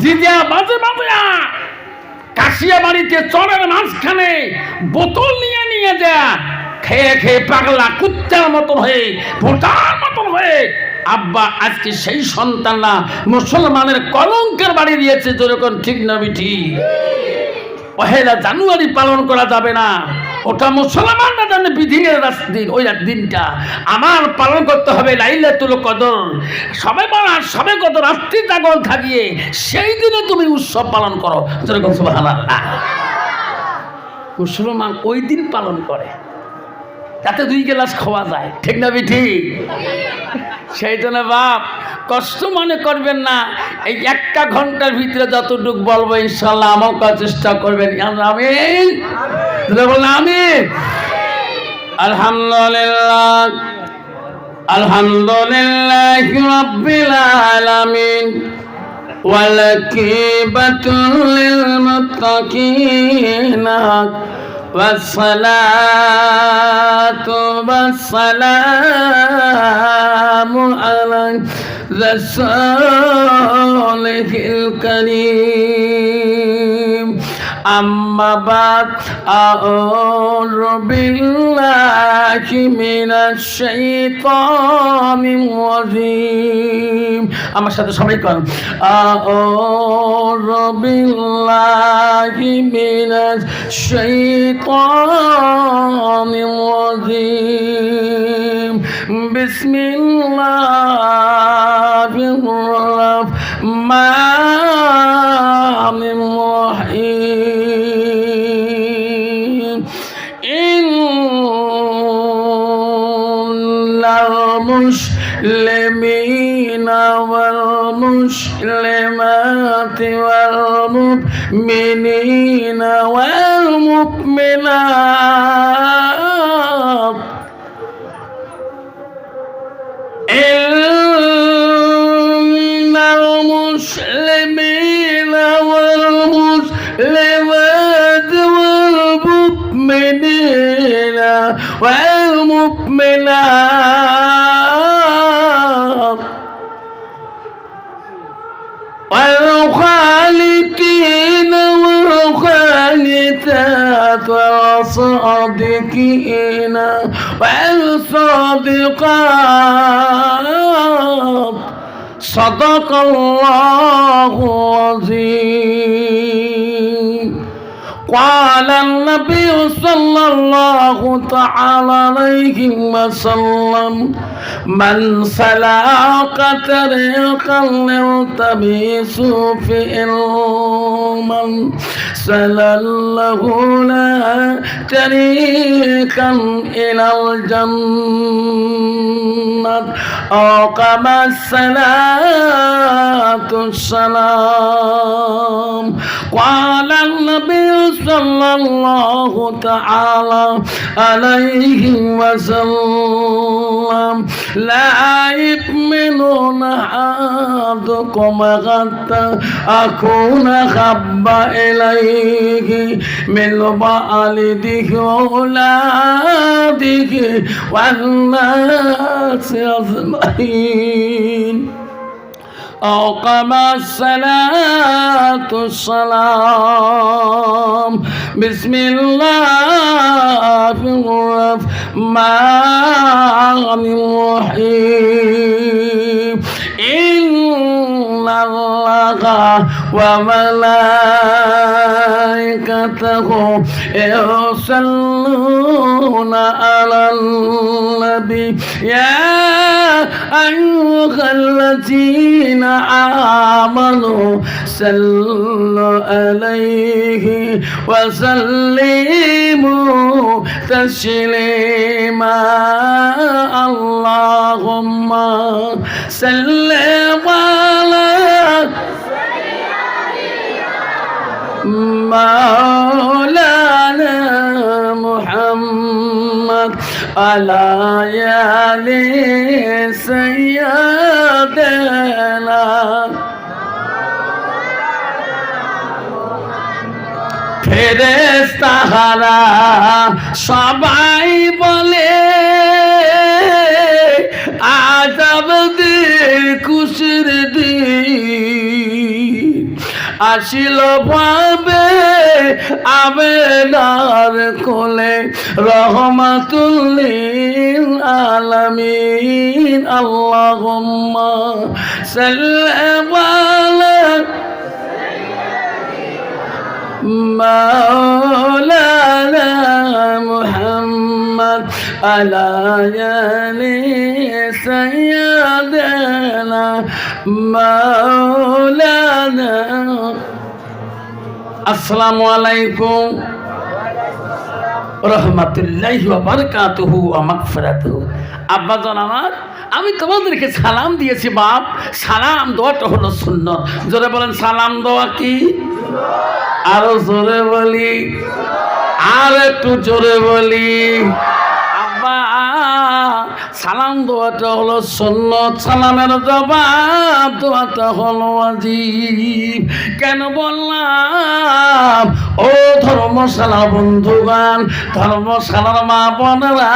জিজা বাজে বাজা কাশিয়া বাড়িতে চরের মাঝখানে বোতল নিয়ে নিয়ে যা। খেয়ে খেয়ে পাগলা কুত্তার মতন হয়ে, ভোটার মতন হয়ে। আব্বা, আজকে সেই সন্তানরা মুসলমানের কলঙ্কের বাড়ি দিয়েছে, যেরকম ঠিক না বিঠি পহেলা জানুয়ারি পালন করা যাবে না। ওটা মুসলমানরা জানে বিধিনের দিন ওই দিনটা। আমার পালন করতে হবে লাইলাতুল কদর। সবে বলার সবে কত রাত্রি জাগল থাকিয়ে সেই দিনে তুমি উৎসব পালন করো। যেরকম সুবহানাল্লাহ। মুসলমান ওই দিন পালন করে। তাতে দুই গ্লাস খাওয়া যায়। ঠিক না বিঠি সেই জন্য বাপ কষ্ট মনে করবেন না এই একটা ঘন্টার ভিতরে যতটুক বলবো ইনশাল্লাহ আমার করার চেষ্টা করবেন আমিন বললাম আমিন আলহামদুলিল্লাহ আলহামদুলিল্লাহ রাব্বিল আলামিন والكيبة للمتقين والصلاة والسلام على رسوله الكريم أما بعد أعوذ بالله من الشيطان الرجيم أما شهد شبيكا أعوذ بالله من الشيطان الرجيم بسم الله الرحمن المسلمين والمسلمات والمؤمنين والمؤمنات. إن المسلمين والمسلمات والمؤمنين والمؤمنات والخالقين والخالقات والصادقين والصادقات صدق الله العظيم قال النبي صلى الله تعالى عليه وسلم من سلك طريقا يلتمس في علما سلله لا طريقا إلى الجنة أو الصلاة السلام قال النبي صلى الله تعالى عليه وسلم. لا يؤمنون أحدكم حتى أكون خب إليه من والده وأولاده والناس أجمعين. أو الصلاة السلام بسم الله الرحمن الرحيم. إن الله وملائكته يصلون على النبي. يا أيها الذين آمنوا. صلوا عليه وسلموا تسليما. اللهم صل على مولانا على آل سيدنا ফেরেস্তাহারা সবাই বলে আজাব দে খুশির দিন আসিল ভাবে আবেদার কোলে রহমাতুল্লিল আলামিন আল্লাহুম্মা সাল্লি আলা مولانا محمد على آل سيدنا আলাইকুম। রহমাতুল্লাহি আমি তোমাদেরকে সালাম দিয়েছি বাপ। সালাম দোয়াটা হলো শূন্য জোরে বলেন, সালাম দোয়া কি? আরও জোরে বলি। আর একটু জোরে বলি। আব্বা সালাম দেওয়াটা হলো সুন্নত, সালামের জবাব দেওয়াটা হলো আজিব কেন বললাম? ও ধর্মশালা বন্ধুগান ধর্মশালার মা বোনেরা,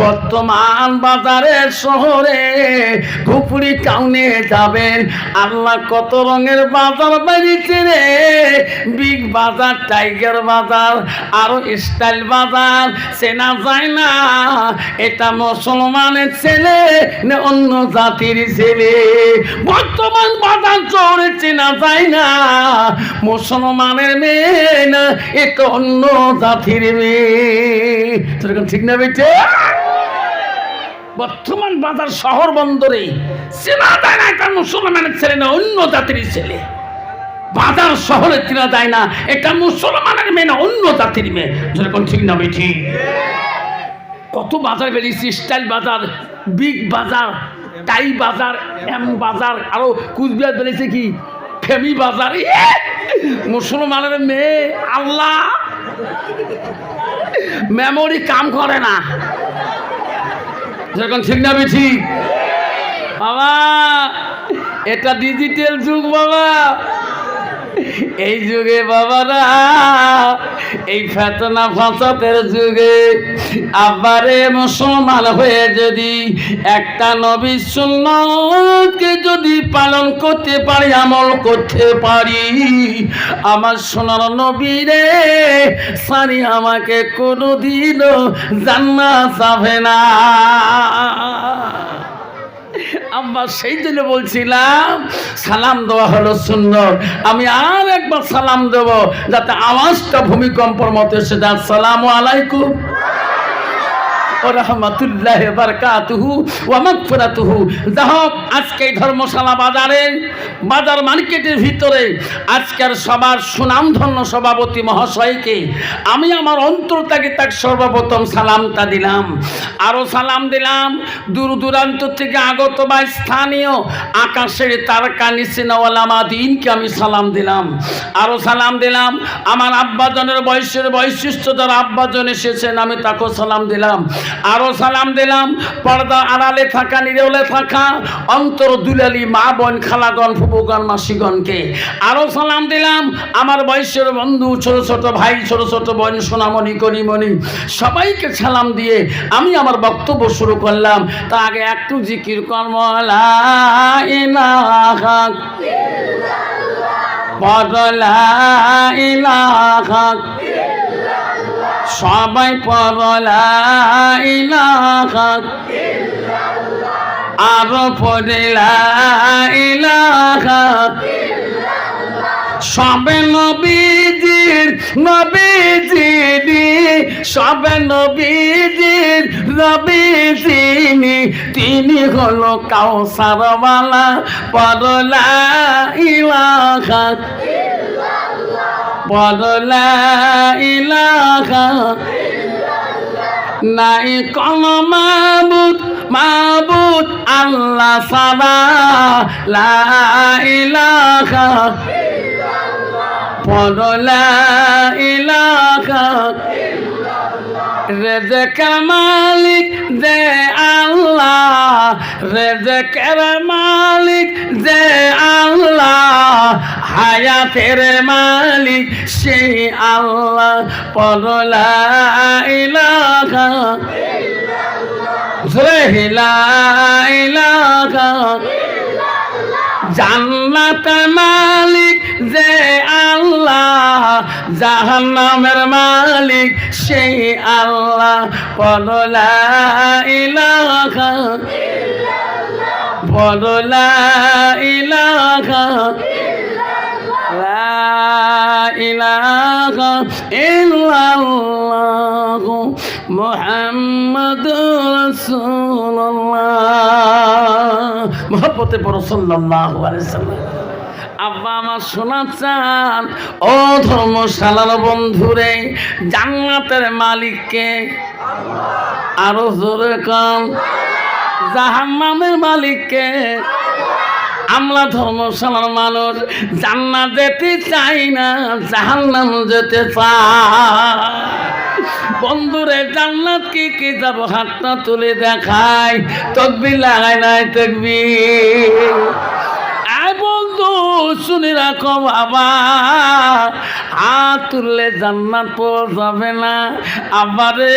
বর্তমান বাজারের শহরে ধুপুরি টাউনে যাবেন। আল্লাহ কত রঙের বাজার বেরিয়েছে রে। বিগ বাজার, টাইগার বাজার, আরও স্টাইল বাজার, চেনা যায় না। এটা মুসলমানের ছেলে, না অন্য জাতির ছেলে? বর্তমান বাজার চৌড়ে চেনা যায় না? মুসলমানের মেয়ে, না এটা অন্য জাতির মেয়ে? সেরকম ঠিক না বেটে? বর্তমান বাজার শহর বন্দরে চেনা যায় না এটা মুসলমানের ছেলে, না অন্য জাতির ছেলে। বাজার শহরে চেনা যায় না এটা মুসলমানের মেয়ে, না অন্য জাতির মেয়ে। যেরকম ঠিক না বেঠি কত বাজার বেরিয়েছে, স্টাইল বাজার, বিগ বাজার, টাই বাজার, এম বাজার, আরও কুচবিহার বেরিয়েছে কি? ফেমি বাজার! মুসলমানের মেয়ে, আল্লাহ। মেমোরি কাম করে না। যেরকম ঠিক না বেঠি? বাবা, এটা ডিজিটাল যুগ বাবা। এই যুগে বাবারা এই ফেতনা ফাঁসাতের যুগে আবারে মুসলমান হয়ে যদি একটা নবী সুন্নতকে যদি পালন করতে পারি, আমল করতে পারি, আমার সোনার নবী রে, সারি আমাকে কোনোদিনও জান্নাত যাবে না। আম্মা সেই জন্য বলছিলাম, সালাম দেওয়া হলো সুন্দর আমি আর একবার সালাম দেব, যাতে আওয়াজটা ভূমিকম্পর মতো এসে সালাম আলাইকুম। ও রহমতুল্লাহ বারকাতুহু ওয়া মাগফিরাতুহু। যাহোক আজকে ধর্মশালা বাজারে, বাজার মার্কেটের ভিতরে আজকের সবার সুনামধন্য সভাপতি মহাশয়কে আমি আমার অন্তর তাক সর্বপ্রথম সালামটা দিলাম। আরও সালাম দিলাম। দূর দূরান্ত থেকে আগত বা স্থানীয় আকাশের তারকা নিসিনওয়ালামা দিনকে আমি সালাম দিলাম। আরও সালাম দিলাম। আমার আব্বাজনের বয়সের বৈশিষ্ট্য যারা আব্বাজন এসেছেন, আমি তাকেও সালাম দিলাম। আরও সালাম দিলাম। পর্দা আড়ালে থাকা, নিরলে থাকা, অন্তর দুলালি মা বোন খালাগণ ফুপুগণ মাসিগণকে। আরও সালাম দিলাম। আমার বয়সের বন্ধু, ছোট ছোট ভাই, ছোট ছোট বোন, সোনামণি, করিমণি, সবাইকে সালাম দিয়ে আমি আমার বক্তব্য শুরু করলাম। তা আগে একটু জিকির কর্ম লা ইলাহা পদলা ইলাহা সবাই পদলা ইলাহা আরও পড়লা ইলাহা সবে নবীজির, নবীজিনি, সবে নবীজির, নবীজিনি। তিনি হলো কাউসারওয়ালা। পরলা ইলাহা ইলাহা নাই কোন মাবুদ আল্লাহ সারা লা ইলাহা রেজেকের মালিক যে আল্লাহ, রেজেকের মালিক যে আল্লাহ। হায়াতের মালিক সেই আল্লাহ পড়লা ইলাহা লা ইলাহা জান্নাত মালিক, যে আল্লাহ জাহান্নামের মালিক সেই আল্লাহ বলা ইলাহা বলা রাসূলুল্লাহ। মহব্বতে পড়ো সাল্লাল্লাহু আলাইহি সাল্লাম। আব্বা আমার শোনা চান ও ধর্মশালার বন্ধুরে, জান্নাতের মালিককে আরও জোরে কম জাহান্নামের মালিককে আমরা ধর্মশালার মানুষ, জান্না যেতে চাই না, জাহান্নাম যেতে চাই। বন্ধুরে, জান্নাত কি কি যাব? হাতটা তুলে দেখায় তকবি লাগায় নাই তকবি শুনে রাখো বাবা। হাত তুললে জান্নাত পাওয়া যাবে না। আবারে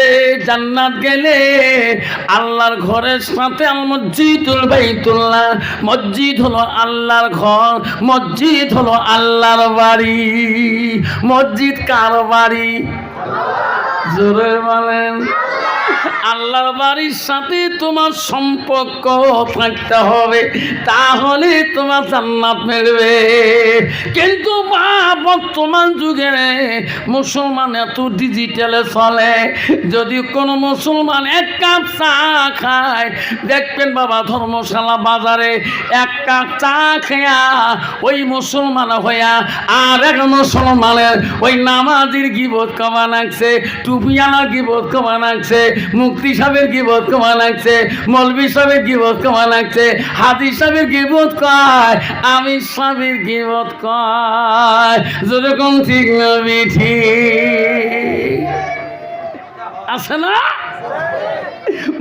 জান্নাত গেলে আল্লাহর ঘরের সাথে মসজিদুল বাইতুল্লাহ, মসজিদ হলো আল্লাহর ঘর, মসজিদ হলো আল্লাহর বাড়ি। মসজিদ কার বাড়ি? জোরে বলেন। আল্লাহর বাড়ির সাথে তোমার সম্পর্ক থাকতে হবে, তাহলে তোমার জান্নাত মিলবে। কিন্তু বর্তমান যুগে মুসলমান এত ডিজিটালে চলে, যদি কোনো মুসলমান এক কাপ চা খায়, দেখবেন বাবা ধর্মশালা বাজারে এক কাপ চা খেয়া ওই মুসলমান হইয়া আর এক মুসলমানের ওই নামাজির গিবোধ কমা লাগছে টুপিয়ানা গিবোধ কমা লাগছে মুক্তি সাহেবের গিবোধ কমা লাগছে মলবি সাহেবের গিবোধ কমা লাগছে হাদি সাহেবের গিবোধ কয় আমি সাহেবের গিবোধ কয়। যেরকম ঠিক নবি ঠিক আছে না?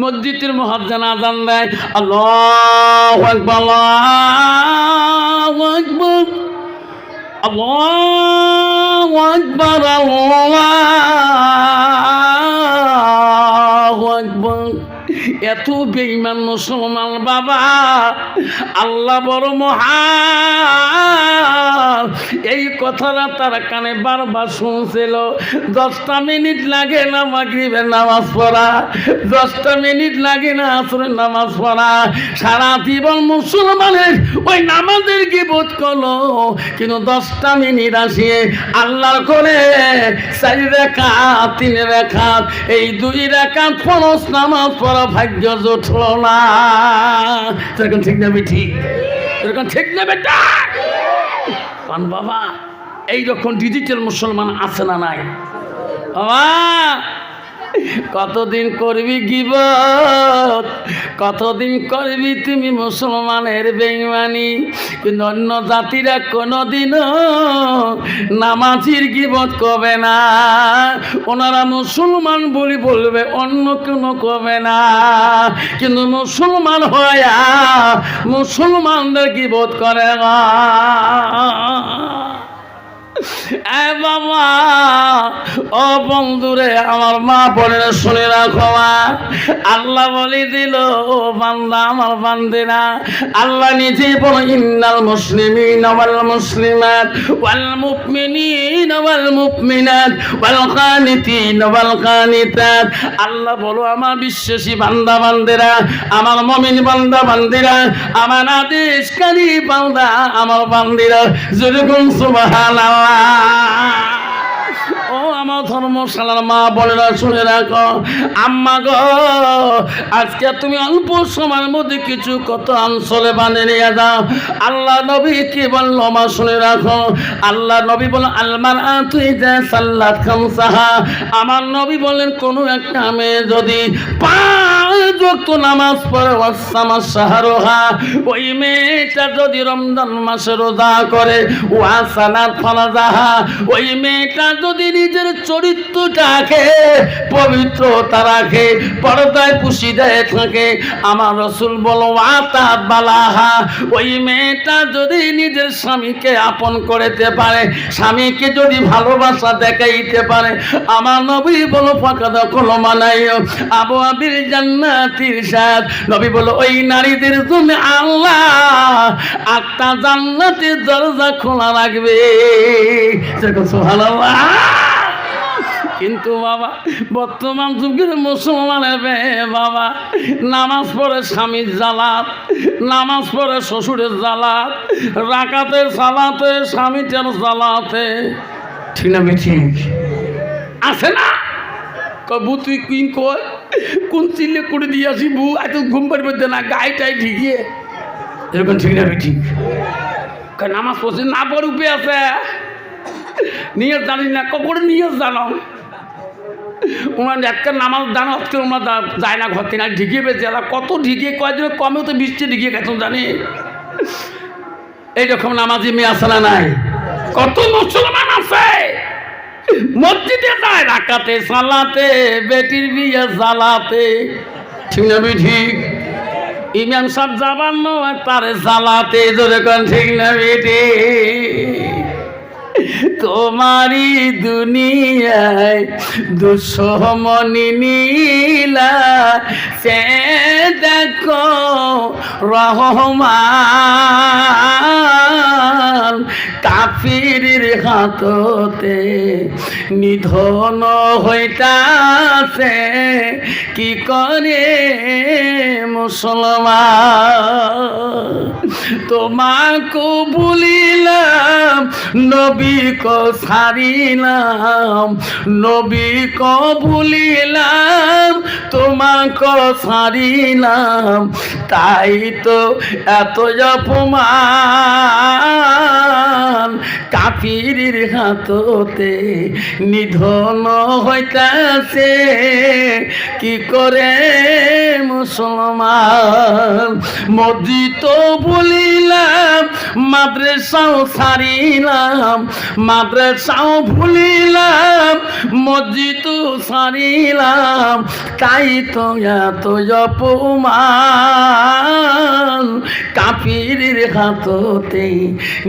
মসজিদের মহাজান আজান দেয়, আল্লাহু আকবার আল্লাহু আকবার, আল্লাহু এত বেঈমান মুসলমান বাবা, আল্লাহ বড় মহান। এই কথাটা তার কানে বারবার শুনছিল। দশটা মিনিট লাগে না মাগরিবের নামাজ পড়া। দশটা মিনিট লাগে না আসরের নামাজ পড়া। সারা জীবন মুসলমানের ওই নামাজের কি বোধ করল। কিন্তু দশটা মিনিট আসিয়ে আল্লাহর করে চারি রেখা তিন রেখা এই দুই রেখা ফরস নামাজ পড়া ভাগ্য না। ঠিক ঠিক এরকম ঠিক নেবে পান বাবা এইরকম ডিজিটাল মুসলমান আছে না নাই? বাবা কতদিন করবি গিবত? কতদিন করবি তুমি মুসলমানের বেইমানি? কিন্তু অন্য জাতিরা কোনোদিনও নামাজির গিবত কবে না। ওনারা মুসলমান বলি বলবে, অন্য কোনো কবে না। কিন্তু মুসলমান হয়া মুসলমানদের গিবত করে না। বাবা ও বন্ধুরে আমার মা বলে শুনে রাখো। আল্লাহ বলি দিল বান্দা, আমার বান্দিনা আল্লাহ নিজেই বলো, ইন্নাল মুসলিমিন ওয়াল মুসলিমাত ওয়াল মুমিনিন ওয়াল মুমিনাত ওয়াল কানিতিন ওয়াল কানিতাত আল্লাহ বলো, আমার বিশ্বাসী বান্দা, বান্দিরা, আমার মমিন বান্দা, বান্দিরা, আমার আদেশকারী বান্দা, আমার বান্দিরা, যেরকম সুবহানাল্লাহ। ধর্মশালার মা বোনেরা শুনে রাখো। আম্মা গো, আজকে তুমি অল্প সময়ের মধ্যে কিছু কত অঞ্চলে বানিয়ে নিয়ে যাও। আল্লাহ নবী কি বলল মা শুনে রাখো। আল্লাহ নবী বলো আলমান তুই যা সাল্লাত খামসাহা। আমার নবী বলেন কোনো একটা মেয়ে যদি পাঁচ নামাজ পড়ে ওয়াসামা সাহারোহা ওই মেয়েটা যদি রমজান মাসে রোজা করে ওয়াসানাত ফলাজাহা ওই মেয়েটা যদি নিজের চরিত্রটাকে পবিত্রতা রাখে, পর্দায় পুষি দেয় থাকে। আমার রসুল বলো আতাত বালাহা, ওই মেয়েটা যদি নিজের স্বামীকে আপন করতে পারে, স্বামীকে যদি ভালোবাসা দেখাইতে পারে, আমার নবী বলো ফাঁকা দখল মানাই আবু আবির জান্নাতির নবী বলো, ওই নারীদের জন্য আল্লাহ আটটা জান্নাতের দরজা খোলা রাখবে। সুবহানাল্লাহ। কিন্তু বাবা বর্তমান যুগের মুসলমানের বাবা নামাজ পড়ে স্বামীর জালাত নামাজ পড়ে শ্বশুরের জালাত রাকাতের সালাতে স্বামীটার জালাতে। ঠিক না ঠিক আছে না? কবু তুই কুইন কয়? কোন চিল্লে করে দিয়ে আসি বু এত ঘুম পারবে না গাইটাই ঠিকিয়ে এরকম ঠিক না ঠিক নামাজ পড়ছে না পড়ে উপে আছে নিয়ে জানি না কখন নিয়ে জানো? ওনার একটা নামাজ দান আজকে ওনার যায় না ঘর থেকে। আর ঢিকিয়ে পেয়েছে এরা কত ঢিকিয়ে কয়েকদিন কমেও তো বৃষ্টি ঢিকিয়ে গেছে জানি। এইরকম নামাজি মেয়ে না নাই? কত মুসলমান আছে। মসজিদে যায় রাকাতে, সালাতে, বেটির বিয়ে জ্বালাতে ঠিক না ঠিক? ইমাম সাহেব যাবার নয় তারে ধরে কোন, ঠিক না বেটি তোমারি দুনিয়ায় দুঃসমনি নীলা। সে দেখো রহমান কাফির হাততে নিধন হইতাছে, কি করে মুসলমান? তোমাকে বলিলাম নবী কো সারিলাম নবী কো ভুলিলাম, তোমাকে সারিলাম তাই তো এত অপমান। কাফির হাততে নিধন হইতাছে, কি করে মুসলমান? মসজিদ বলিলাম মাদ্রাসাও সারিলাম মাদ্রাসাও ভুলিলাম, মসজিদ সারিলাম তাই তো এত অপমান। কাপির হাততে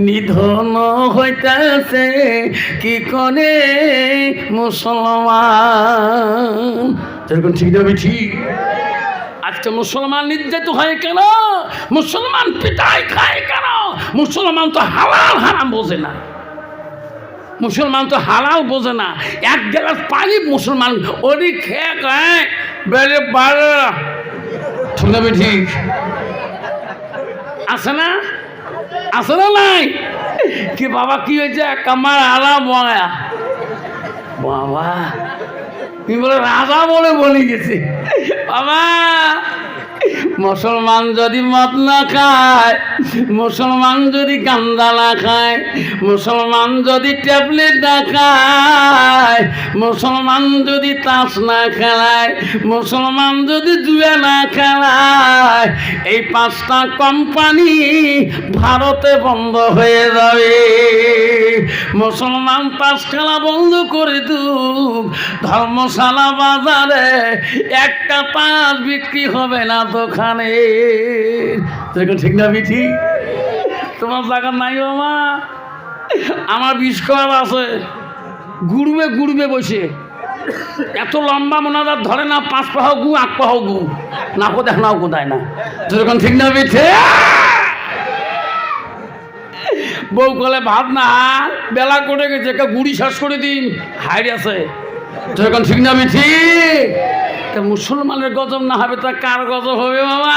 নিধন হইতেছে। কি করে মুসলমান? যেরকম ঠিক যাবে ঠিক আজকে মুসলমান নির্যাতিত হয় কেন? মুসলমান পিটাই খায় কেন? মুসলমান তো হালাল হারাম বোঝে না। মুসলমান তো হালাল বোঝে না। এক গ্লাস পানি মুসলমান ওরই খেয়ে খায়। বেড়ে বাড়ে শুনবে ঠিক আছে না? আছে না নাই? কি বাবা, কি হয়েছে? কামার আলা বয়া বাবা, তুমি বলে রাজা বলে বলি গেছে। বাবা মুসলমান যদি মদ না খায়, মুসলমান যদি গান্দা না খায়, মুসলমান যদি ট্যাবলেট না খায়, মুসলমান যদি তাস না খেলায়, মুসলমান যদি জুয়া না খেলায়, এই পাঁচটা কোম্পানি ভারতে বন্ধ হয়ে যাবে। মুসলমান তাস খেলা বন্ধ করে দুক ধর্মশালা বাজারে একটা তাস বিক্রি হবে না দেখুন ঠিক না তোমার জায়গা নাই বাবা আমার বিষ করার আছে। গুড়বে গুড়বে বসে। এত লম্বা মোনাজার ধরে না, পাঁচ পাহ গু, আট পাহ গু। না কোথায়, নাও কোথায় না। যেরকম ঠিক না, বিঠে? বউ কলে ভাত না, বেলা করে গেছে গুড়ি শেষ করে দিন। হাইড আছে। যখন ঠিক না ঠিক তা মুসলমানের গজব না হবে তা কার গজব হবে বাবা?